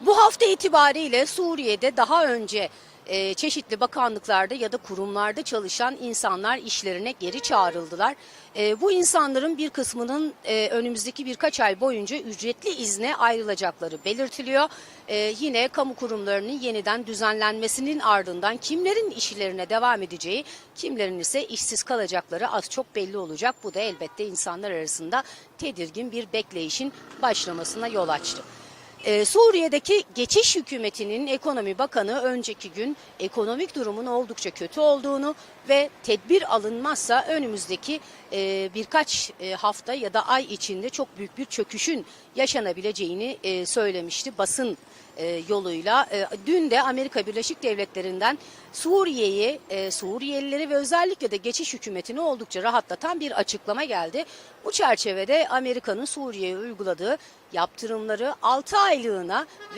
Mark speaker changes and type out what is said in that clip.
Speaker 1: Bu hafta itibariyle Suriye'de daha önce e, çeşitli bakanlıklarda ya da kurumlarda çalışan insanlar işlerine geri çağrıldılar. E, bu insanların bir kısmının e, önümüzdeki birkaç ay boyunca ücretli izne ayrılacakları belirtiliyor. E, yine kamu kurumlarının yeniden düzenlenmesinin ardından kimlerin işlerine devam edeceği, kimlerin ise işsiz kalacakları az çok belli olacak. Bu da elbette insanlar arasında tedirgin bir bekleyişin başlamasına yol açtı. Ee, Suriye'deki geçiş hükümetinin ekonomi bakanı önceki gün ekonomik durumun oldukça kötü olduğunu ve tedbir alınmazsa önümüzdeki e, birkaç e, hafta ya da ay içinde çok büyük bir çöküşün yaşanabileceğini e, söylemişti basın e, yoluyla. E, dün de Amerika Birleşik Devletleri'nden Suriye'yi, e, Suriyelileri ve özellikle de geçiş hükümetini oldukça rahatlatan bir açıklama geldi. Bu çerçevede Amerika'nın Suriye'ye uyguladığı yaptırımları 6 aylığına ve